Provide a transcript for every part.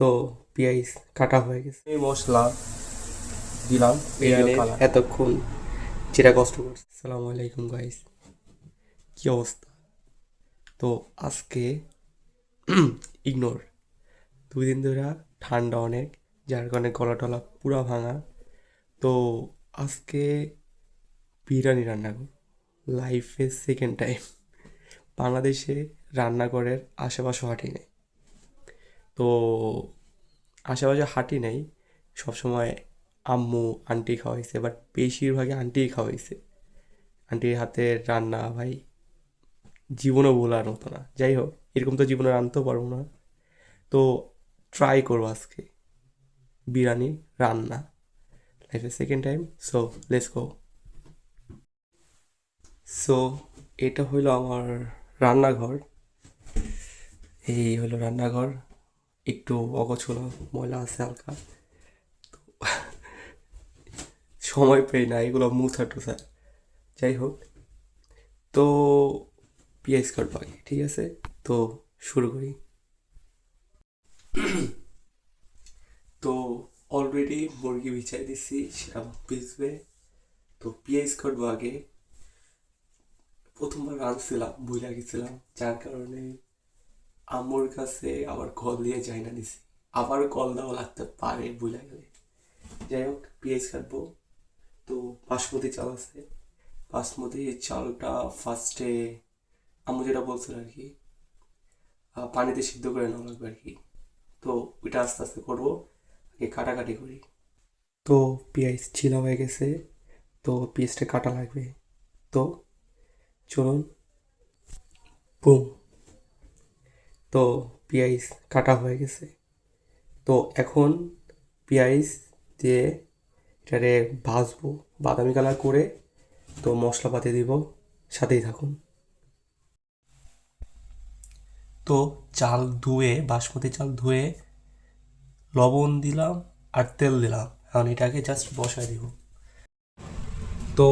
তো পেঁয়াজ কাটা হয়ে গেছে। এই মশলা দিলাম এতক্ষণ যেটা কষ্ট করছে। সালামু আলাইকুম গাইস কি অবস্থা? তো আজকে ইগনোর দুই দিন ধরে ঠান্ডা অনেক যার কারণে গলা টলা পুরা ভাঙা। তো আজকে বিরিয়ানি রান্না করব। লাইফে সেকেন্ড টাইম বাংলাদেশে রান্নাঘরের আশেপাশে হাঁটি নেই। তো আশেপাশে হাঁটি নেই, সবসময় আম্মু, আন্টি খাওয়াইছে বাট বেশিরভাগই আন্টিই খাওয়াইছে। আন্টির হাতের রান্না ভাই জীবনও ভোলার মতো না। যাই হোক, এরকম তো জীবনে রাঁধতেও পারব না। তো ট্রাই করব আজকে বিরিয়ানি রান্না লাইফের second time so let's go so এটা হইল আমার রান্নাঘর। এই হলো রান্নাঘর। একটু অগোছলো ময়লা আছে হালকা। সময় পেই না, এগুলো মুছা টুসা যাই হোক, তো পিএস কাটবো আগে ঠিক আছে? তো শুরু করি। তো অলরেডি মুরগি বিছাই দিচ্ছি সেটা ভিজবে তো পিএস কাটবো আগে প্রথমবার রাঁধছিলাম ভুলে গেছিলাম, যার কারণে আম্মুর কাছে আবার কল দিয়ে যাই না দিছি আবার কল দেওয়া লাগতে পারে ভুলে গেলে। যাই হোক পেঁয়াজ কাটবো। তো বাসমতি চাল আছে। বাসমতি চালটা ফার্স্টে আম্মু যেটা বলছিল আর কি পানিতে সিদ্ধ করে নেওয়া লাগবে আর কি। তো ওইটা আস্তে আস্তে করব, আগে কাটাকাটি করি। তো পেঁয়াজ ছিলা হয়ে গেছে। তো পেঁয়াজটা কাটা লাগবে। তো চলুন বুম তো পেঁয়াজ কাটা হয়ে গেছে। তো এখন পেঁয়াজ দিয়ে এটারে ভাজবো, বাদামি কালার করে, তো মশলাপাতি দিব, সাথেই থাকুন। তো চাল ধুয়ে, বাসমতি চাল ধুয়ে লবণ দিলাম আর তেল দিলাম। এখন এটাকে জাস্ট বসায় দিব। তো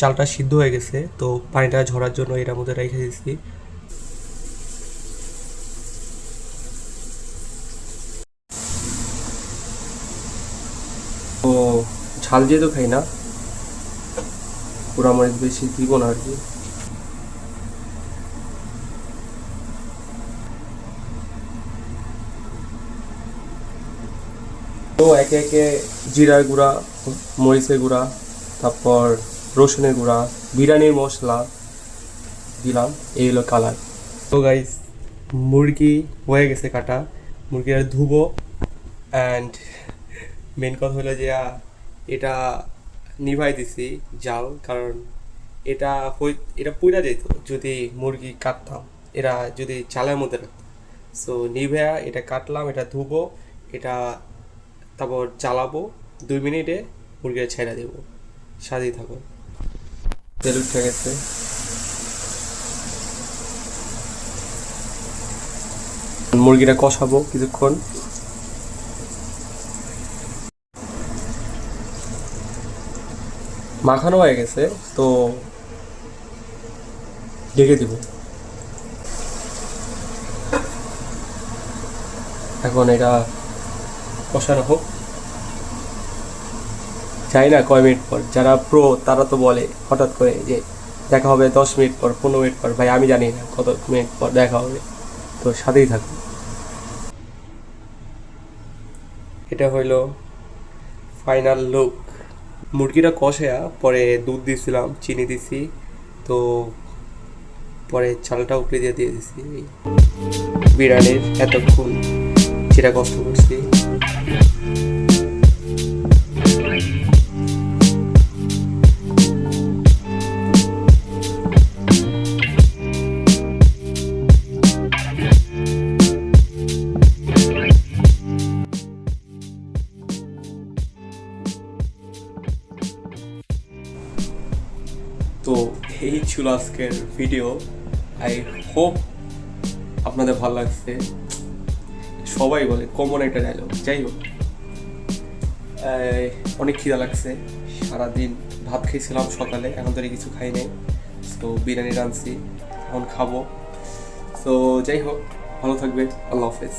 চালটা সিদ্ধ হয়ে গেছে, তো পানিটা ঝরার জন্য এটার মধ্যে রেখে দিচ্ছি তো ঝাল যেহেতু খাই না পুরো মরিচ বেশি দিব না আর কি। তো একে একে জিরার গুঁড়া, মরিচের গুঁড়া, তারপর রসুনের গুঁড়া, বিরিয়ানির মশলা দিলাম, এই হলো কালার তো গাইস মুরগি হয়ে গেছে কাটা। মুরগি আর ধুবো অ্যান্ড মেন কথা হলো যে এটা নিভাই দিছি জাল কারণ এটা হই এটা পুইরা যেত যদি মুরগি কাটতাম এরা যদি চালের মধ্যে রাখতাম সো নিভেয়া এটা কাটলাম এটা ধুবো এটা তারপর চালাবো দুই মিনিটে মুরগিটা ছেড়ে দেবো। সাথেই থাকো তেল উঠে গেছে। মুরগিটা কষাবো কিছুক্ষণ। মাখানো হয়ে গেছে, তো ঢেকে দিব। এখন এটা কষানো হোক। জানি না কয় মিনিট পর, যারা প্রো তারা তো বলে হঠাৎ করে যে দেখা হবে দশ মিনিট পর, পনেরো মিনিট পর, ভাই আমি জানি না কত মিনিট পর দেখা হবে, তো সাথেই থাকুন। এটা হইল ফাইনাল লুক মুরগিটা কষেয়া পরে দুধ দিছিলাম, চিনি দিছি, তো পরে চালটা উপরে দিয়ে দিয়ে দিছি। বিরিয়ানির এতক্ষণ যেটা কষ্ট তো এই ছিল আজকের ভিডিও আই হোপ আপনাদের ভালো লাগছে। সবাই বলে কমন একটা ডায়লগ যাই হোক অনেক খিদা লাগছে। সারাদিন ভাত খেয়েছিলাম সকালে, এখন তো কিছু খাই নাই। তো বিরিয়ানি রাঁধছি, এখন খাব। তো যাই হোক, ভালো থাকবে আল্লাহ হাফেজ।